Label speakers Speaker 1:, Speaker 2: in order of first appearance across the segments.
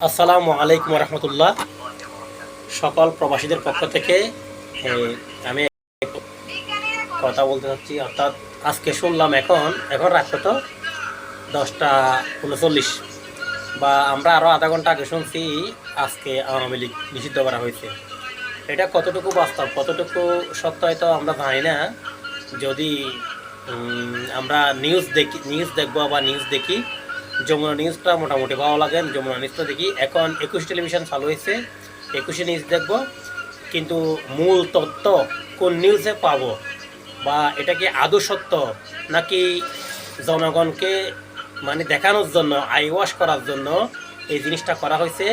Speaker 1: আসসালামু আলাইকুম রহমতুল্লাহ সকল প্রবাসীদের পক্ষ থেকে আমি কথা বলতে চাচ্ছি অর্থাৎ আজকে শুনলাম এখন এখন রাত কত? দশটা উনচল্লিশ। বা আমরা আরও আধা ঘণ্টা আগে শুনছি, আজকে আওয়ামী লীগ নিষিদ্ধ করা হয়েছে। এটা কতটুকু বাস্তব, কতটুকু সত্য হয়তো আমরা জানি না। যদি আমরা নিউজ দেখি নিউজ দেখব বা নিউজ দেখি যমুনা নিউজটা মোটামুটি ভালো লাগে, যমুনা নিউজটা দেখি। এখন একুশ টেলিভিশন চালু হয়েছে, একুশে নিউজ দেখব, কিন্তু মূল তথ্য কোন নিউজে পাব? বা এটা কি আদৌ সত্য? নাকি জনগণকে মানে দেখানোর জন্য, আই ওয়াশ করার জন্য এই জিনিসটা করা হয়েছে?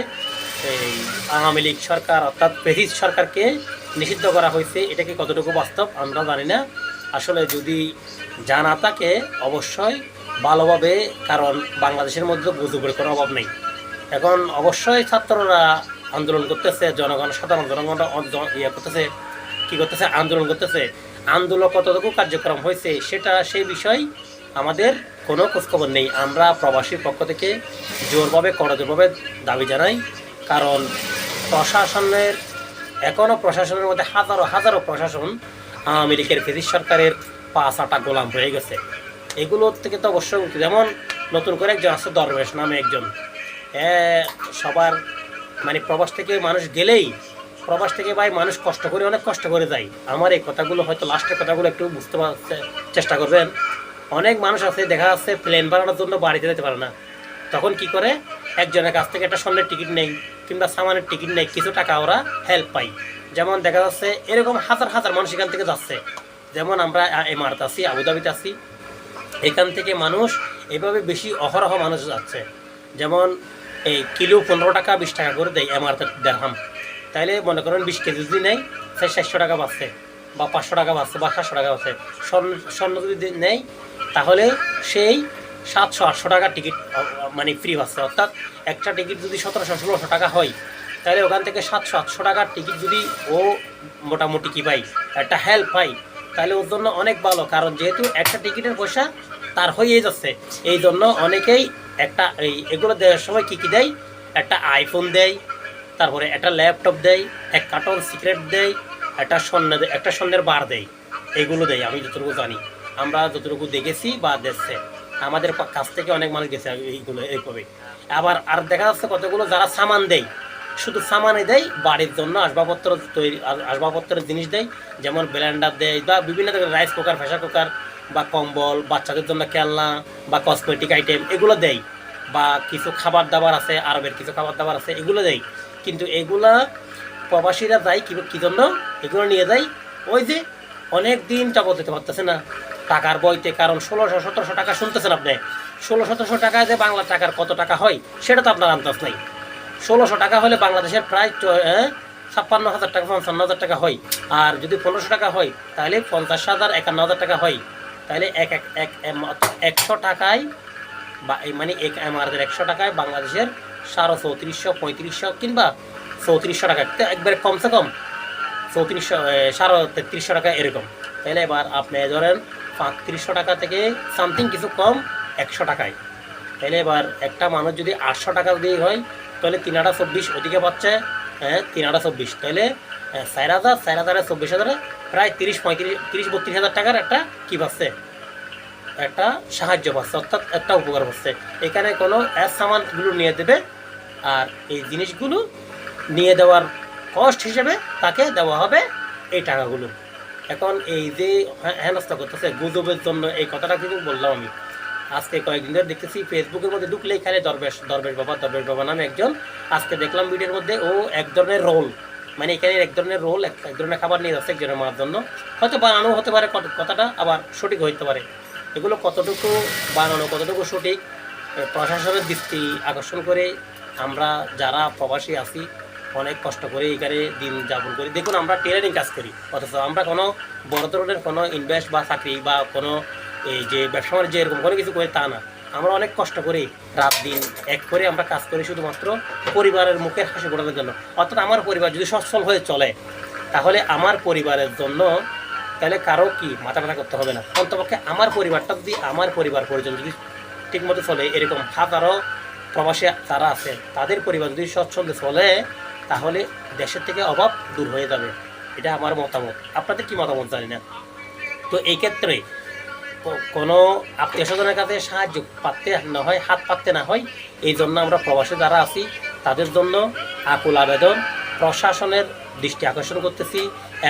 Speaker 1: এই আওয়ামী লীগ সরকার অর্থাৎ প্রেসিস সরকারকে নিষিদ্ধ করা হয়েছে, এটা কি কতটুকু বাস্তব আমরা জানি না। আসলে যদি জানা থাকে, অবশ্যই ভালোভাবে, কারণ বাংলাদেশের মধ্যে বুঝুপুরে কোনো অভাব নেই। এখন অবশ্যই ছাত্ররা আন্দোলন করতেছে, জনগণ, সাধারণ জনগণরা অ- জ- ইয়ে করতেছে, কী করতেছে? আন্দোলন করতেছে। আন্দোলন কতটুকু কার্যক্রম হয়েছে, সেটা, সেই বিষয় আমাদের কোনো খোঁজখবর নেই। আমরা প্রবাসীর পক্ষ থেকে জোরভাবে, করজোরভাবে দাবি জানাই, কারণ প্রশাসনের এখনও প্রশাসনের মধ্যে হাজারো হাজারো প্রশাসন আওয়ামী লীগের ব্রিটিশ সরকারের পাঁচ আটা গোলাম হয়ে গেছে। এগুলোর থেকে তো অবশ্যই মুক্তি যেমন নতুন করে একজন আছে দরবেশ নামে একজন। সবার মানে প্রবাস থেকে মানুষ গেলেই প্রবাস থেকে ভাই মানুষ কষ্ট করে, অনেক কষ্ট করে যায়। আমার এই কথাগুলো হয়তো লাস্টের কথাগুলো একটু বুঝতে চেষ্টা করবেন। অনেক মানুষ আছে, দেখা যাচ্ছে প্লেন বানানোর জন্য বাড়িতে যেতে পারে না। তখন কি করে? একজনের কাছ থেকে একটা স্বর্ণের টিকিট নেই কিংবা সামানের টিকিট নেই, কিছু টাকা ওরা হেল্প পাই যেমন দেখা যাচ্ছে এরকম হাজার হাজার মানুষ এখান থেকে যাচ্ছে। যেমন আমরা এমারত আছি, আবুধাবিতে আছি। এখান থেকে মানুষ এভাবে বেশি অহরহ মানুষ যাচ্ছে। যেমন এই কিলো পনেরো টাকা, বিশ টাকা করে দেয় এমআরতে দেড়হাম। তাইলে মনে করেন বিশ কেজি যদি নেয় তাই চারশো টাকা বাঁচছে বা পাঁচশো টাকা বাঁচছে বা সাতশো টাকা বাঁচছে। স্বর্ণ স্বর্ণ যদি নেয়, তাহলে সেই সাতশো, আটশো টাকা টিকিট মানে ফ্রি বাঁচছে। অর্থাৎ একটা টিকিট যদি সতেরোশো, ষোলোশো টাকা হয় তাহলে ওখান থেকে সাতশো, আটশো টাকার টিকিট যদি ও মোটামুটি কী পাই একটা হেল্প পাই তাহলে ওর জন্য অনেক ভালো। কারণ যেহেতু একটা টিকিটের পয়সা তার হয়ে যাচ্ছে। এই জন্য অনেকেই একটা এই এগুলো দেওয়ার সময় কী কী দেয়? একটা আইফোন দেয়, তারপরে একটা ল্যাপটপ দেয়, এক কার্টন সিগারেট দেয়, একটা স্বর্ণ দেয় একটা স্বর্ণের বার দেয়। এগুলো দেয়, আমি যতটুকু জানি। আমরা যতটুকু দেখেছি বা দেখছে। আমাদের কাছ থেকে অনেক মানুষ গেছে এইগুলো, এইভাবে। আবার আর দেখা যাচ্ছে কতগুলো যারা সামান দেয়। শুধু সামানে দেয়, বাড়ির জন্য আসবাবপত্র তৈরি আসবাবপত্রের জিনিস দেয়। যেমন ব্লেন্ডার দেয় বা বিভিন্ন ধরনের রাইস কুকার প্রেশার কুকার বা কম্বল, বাচ্চাদের জন্য খেলনা বা কসমেটিক আইটেম এগুলো দেয় বা কিছু খাবার দাবার আছে, আরবের কিছু খাবার দাবার আছে, এগুলো দেয় কিন্তু এগুলা প্রবাসীরা যায় কি, কী জন্য? এগুলো নিয়ে যায় ওই যে অনেক দিন যাবত দিতে পারতেছে না। টাকার বইতে কারণ ষোলোশো, সতেরোশো টাকা শুনতেছেন আপনি? ষোলো সতেরোশো টাকায় যে বাংলা টাকার কত টাকা হয়, সেটা তো আপনার আন্দাজ নাই। ষোলোশো টাকা হলে বাংলাদেশের প্রায় ছাপ্পান্ন হাজার টাকা, পঞ্চান্ন হাজার টাকা হয়। আর যদি পনেরোশো টাকা হয়, তাহলে পঞ্চাশ হাজার, একান্ন হাজার টাকা হয়। তাহলে এক এক একশো টাকায় বা এই মানে এক আমাদের একশো টাকায় বাংলাদেশের সাড়ে চৌত্রিশশো, পঁয়ত্রিশশো কিংবা চৌত্রিশশো টাকা। একবারে কমসে কম চৌত্রিশশো সাড়ে তেত্রিশশো টাকা এরকম। তাহলে এবার আপনি ধরেন পাঁত্রিশশো টাকা থেকে সামথিং কিছু কম একশো টাকায়। তাহলে এবার একটা মানুষ যদি আটশো টাকা দিয়ে হয়, তাহলে তিন হাজার চব্বিশ ওদিকে পাচ্ছে হ্যাঁ তিন হাজার চব্বিশ। তাহলে চার হাজার, চার হাজারে চব্বিশ হাজারে প্রায় তিরিশ পঁয়ত্রিশ, তিরিশ বত্রিশ হাজার টাকার একটা কী পাচ্ছে একটা সাহায্য পাচ্ছে অর্থাৎ একটা উপকার পাচ্ছে এখানে কোনো অ্যাস সামানগুলো নিয়ে দেবে আর এই জিনিসগুলো নিয়ে দেওয়ার কস্ট হিসেবে তাকে দেওয়া হবে এই টাকাগুলো। এখন এই যে হে- হেনস্থা করতেছে গুজবের জন্য, এই কথাটা কিন্তু বললাম আমি। আজকে কয়েকদিন ধরে দেখতেছি ফেসবুকের মধ্যে ঢুকলেই খালি দরবেশ দরবেশ বাবা দরবেশ বাবা নামে একজন। আজকে দেখলাম ভিডিওর মধ্যে ও এক ধরনের রোল মানে এখানে এক ধরনের রোল এক ধরনের খাবার নিয়ে যাচ্ছে একজনের মার জন্য। হয়তো বানানো হতে পারে কথাটা আবার সঠিক হইতে পারে। এগুলো কতটুকু বানানো, কতটুকু সঠিক প্রশাসনের দৃষ্টি আকর্ষণ করে আমরা যারা প্রবাসী আছি, অনেক কষ্ট করে এখানে দিন যাপন করি। দেখুন, আমরা টেলারিং কাজ করি, অথচ আমরা কোনো বড় ধরনের কোনো ইনভেস্ট বা চাকরি বা কোনো এই যে ব্যবসা বাণিজ্য এরকম কোনো কিছু করি তা না। আমরা অনেক কষ্ট করি, রাত দিন এক করে আমরা কাজ করি শুধুমাত্র পরিবারের মুখের হাসি ফোটানোর জন্য। অর্থাৎ আমার পরিবার যদি সচ্ছল হয়ে চলে, তাহলে আমার পরিবারের জন্য তাহলে কারও কি মাথা ব্যথা করতে হবে না। অন্তপক্ষে আমার পরিবারটা যদি আমার পরিবার পরিজন যদি ঠিকমতো চলে, এরকম হাজারো প্রবাসী যারা আছে তাদের পরিবার যদি স্বচ্ছন্দে চলে, তাহলে দেশের থেকে অভাব দূর হয়ে যাবে। এটা আমার মতামত। আপনাদের কি মতামত জানি না। তো এই ক্ষেত্রে কোনো আত্মীয় স্বজনের কাছে সাহায্য পাততে না হয়, হাত পাততে না হয়, এই জন্য আমরা প্রবাসী যারা আছি, তাদের জন্য আকুল আবেদন, প্রশাসনের দৃষ্টি আকর্ষণ করতেছি,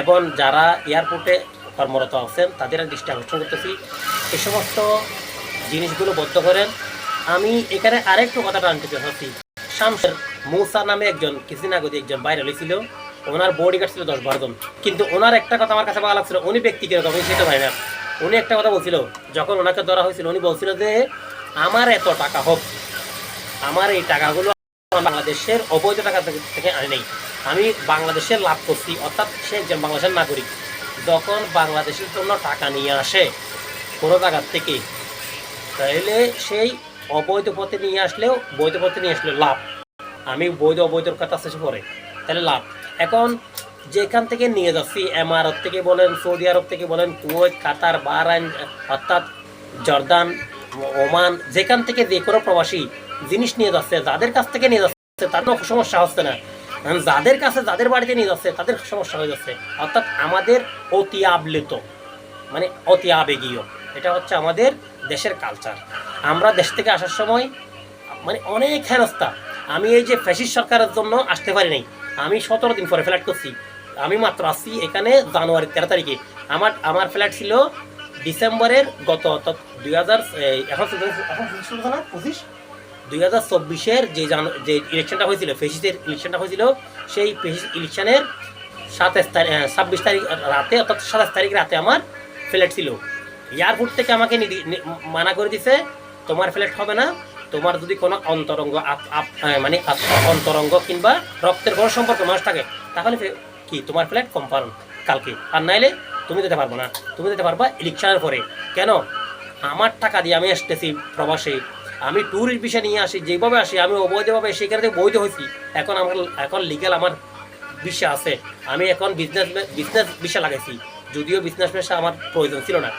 Speaker 1: এবং যারা এয়ারপোর্টে কর্মরত আছেন, তাদের দৃষ্টি আকর্ষণ করতেছি। এ সমস্ত জিনিসগুলো বদ্ধ করেন। আমি এখানে আরেকটু কথাটা আনতে চাচ্ছি। শামসের মৌসা নামে একজন কিছুদিন আগে একজন বাইরে হয়েছিল ওনার বডি গার্ড ছিল দশ বারো জন। কিন্তু ওনার একটা কথা আমার কাছে ভালো লাগছিল, উনি ব্যক্তি কীরকম সেটা ভাই না। উনি একটা কথা বলছিল, যখন ওনাকে ধরা হয়েছিল, উনি বলছিল যে, আমার এত টাকা হোক, আমার এই টাকাগুলো বাংলাদেশের অবৈধ টাকা থেকে- আনি নেই। আমি বাংলাদেশের লাভ করছি, অর্থাৎ সে একজন বাংলাদেশের নাগরিক। যখন বাংলাদেশের জন্য টাকা নিয়ে আসে কোনো জায়গার থেকে, তাহলে সেই অবৈধ পথে নিয়ে আসলেও, বৈধ পথে নিয়ে আসলে লাভ। আমি বৈধ, অবৈধর কথা শেষে পরে তাহলে লাভ। এখন যেখান থেকে নিয়ে যাচ্ছি এমআরত থেকে বলেন, সৌদি আরব থেকে বলেন, কুয়েত, কাতার, বাহরাইন, অর্থাৎ জর্দান, ওমান, যেখান থেকে যে কোনো প্রবাসী জিনিস নিয়ে যাচ্ছে, যাদের কাছ থেকে নিয়ে যাচ্ছে তার কোনো সমস্যা হচ্ছে না। যাদের কাছে, যাদের বাড়িতে নিয়ে যাচ্ছে, তাদের সমস্যা হয়ে যাচ্ছে। অর্থাৎ আমাদের অতি আবলিত মানে অতি আবেগীয়। এটা হচ্ছে আমাদের দেশের কালচার আমরা দেশ থেকে আসার সময় মানে অনেক হেনস্তা আমি এই যে ফ্যাসিস সরকারের জন্য আসতে পারি নাই। আমি সতেরো দিন পরে ফ্ল্যাট করছি। আমি মাত্র আসছি এখানে জানুয়ারি তেরো তারিখে। আমার আমার ফ্ল্যাট ছিল ডিসেম্বরের গত দুই হাজার এখন পঁচিশ? দুই হাজার চব্বিশের যে জানু, যে ইলেকশনটা হয়েছিল ফেসিসের ইলেকশনটা হয়েছিল, সেই ফেসিস ইলেকশনের সাতাশ তারিখ ছাব্বিশ তারিখ রাতে, অর্থাৎ সাতাশ তারিখ রাতে আমার ফ্ল্যাট ছিল। এয়ারপোর্ট থেকে আমাকে মানা করে দিছে, তোমার ফ্ল্যাট হবে না, তোমার যদি কোনো অন্তরঙ্গ মানে অন্তরঙ্গ কিংবা রক্তের কোনো সম্পর্ক মানুষ থাকে, তাহলে কি? তোমার ফ্ল্যাট কনফার্ম কালকে। আর নাইলে তুমি যেতে পারব না। তুমি যেতে পারবা ইলেকশনের পরে। কেন? আমার টাকা দিয়ে আমি আসতেছি প্রবাসে। আমি ট্যুরিস্ট বিষয় নিয়ে আসি, যেভাবে আসি, আমি অবৈধভাবে সেখানে থেকে বৈধ হয়েছি। এখন আমার, এখন লিগ্যাল আমার বিষয় আছে। আমি এখন বিজনেস বিজনেস বিষয় লাগাইছি। যদিও বিজনেস পেশা আমার প্রয়োজন ছিল না।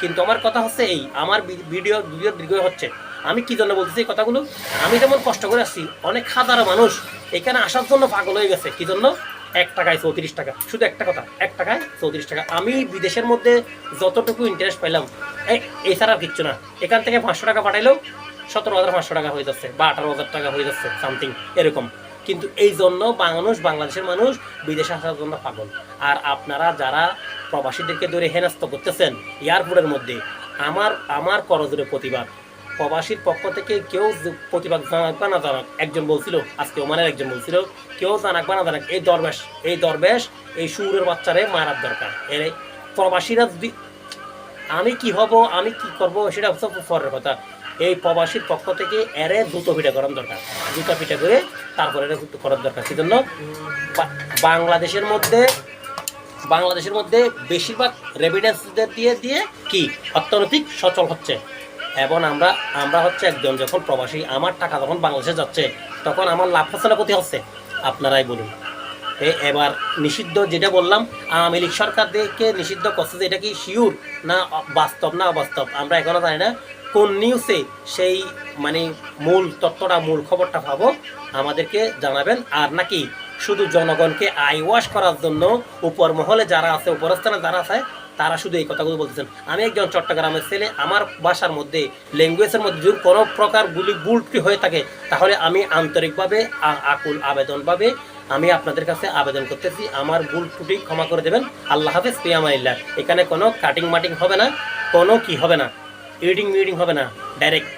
Speaker 1: কিন্তু আমার কথা হচ্ছে এই, আমার ভিডিও ভিডিও দীর্ঘ হচ্ছে। আমি কি জন্য বলতেছি এই কথাগুলো? আমি যেমন কষ্ট করে আসছি, অনেক হাজারো মানুষ এখানে আসার জন্য পাগল হয়ে গেছে। কি জন্য? এক টাকায় চৌত্রিশ টাকা। শুধু একটা কথা, এক টাকায় চৌত্রিশ টাকা। আমি বিদেশের মধ্যে যতটুকু ইন্টারেস্ট পাইলাম এই- এছাড়া আর কিচ্ছু না। এখান থেকে পাঁচশো টাকা পাঠাইলেও সতেরো হাজার পাঁচশো টাকা হয়ে যাচ্ছে বা আঠারো হাজার টাকা হয়ে যাচ্ছে সামথিং এরকম। কিন্তু এই জন্য মানুষ বাংলাদেশের মানুষ বিদেশে আসার জন্য পাগল। আর আপনারা যারা প্রবাসীদেরকে ধরে হেনস্থ করতেছেন, এয়ারপোর্টের মধ্যে, আমার আমার করজোরে প্রতিবাদ। প্রবাসীর পক্ষ থেকে কেউ প্রতিবাদ জানাক না জানাক। একজন বলছিল, আজকে ওমানের একজন বলছিল, কেউ জানাক না জানাক, এই দরবেশ এই দরবেশ, এই সুরের বাচ্চারে মারার দরকার। এর প্রবাসীরা যদি, আমি কি হব, আমি কি করব, সেটা হচ্ছে পরের কথা। এই প্রবাসীর পক্ষ থেকে এরে দ্রুত পিঠা করার দরকার। দ্রুত পিঠা করে তারপরে দ্রুত করার দরকার। সেজন্য বাংলাদেশের মধ্যে বাংলাদেশের মধ্যে বেশিরভাগ রেভিডেন্সদের দিয়ে দিয়ে কি? অর্থনৈতিক সচল হচ্ছে। এবং আমরা আমরা হচ্ছে একজন যখন প্রবাসী, আমার টাকা যখন বাংলাদেশে যাচ্ছে, তখন আমার লাভ হচ্ছে না ক্ষতি হচ্ছে। আপনারাই বলুন। এবার নিষিদ্ধ যেটা বললাম, আওয়ামী লীগ সরকারদেরকে নিষিদ্ধ করছে যে এটা কি শিওর না বাস্তব না অবাস্তব? আমরা এখনও জানি না। কোন নিউজে সেই মানে মূল তথ্যটা মূল খবরটা পাবো, আমাদেরকে জানাবেন। আর নাকি শুধু জনগণকে আই ওয়াশ করার জন্য উপর মহলে যারা আছে, উপরস্থানে যারা আছে তারা শুধু এই কথাগুলো বলতেছেন। আমি একজন চট্টগ্রামের ছেলে, আমার ভাষার মধ্যে ল্যাঙ্গুয়েজের মধ্যে যদি কোনো প্রকার গুলি বুলটি হয়ে থাকে, তাহলে আমি আন্তরিকভাবে আকুল আবেদনভাবে আমি আপনাদের কাছে আবেদন করতেছি, আমার ভুল ত্রুটি ক্ষমা করে দেবেন। আল্লাহ হাফেজ পিয়ামাইল্লা এখানে কোনো কাটিং মাটিং হবে না, কোনো কি হবে না এডিং মিডিং হবে না ডাইরেক্ট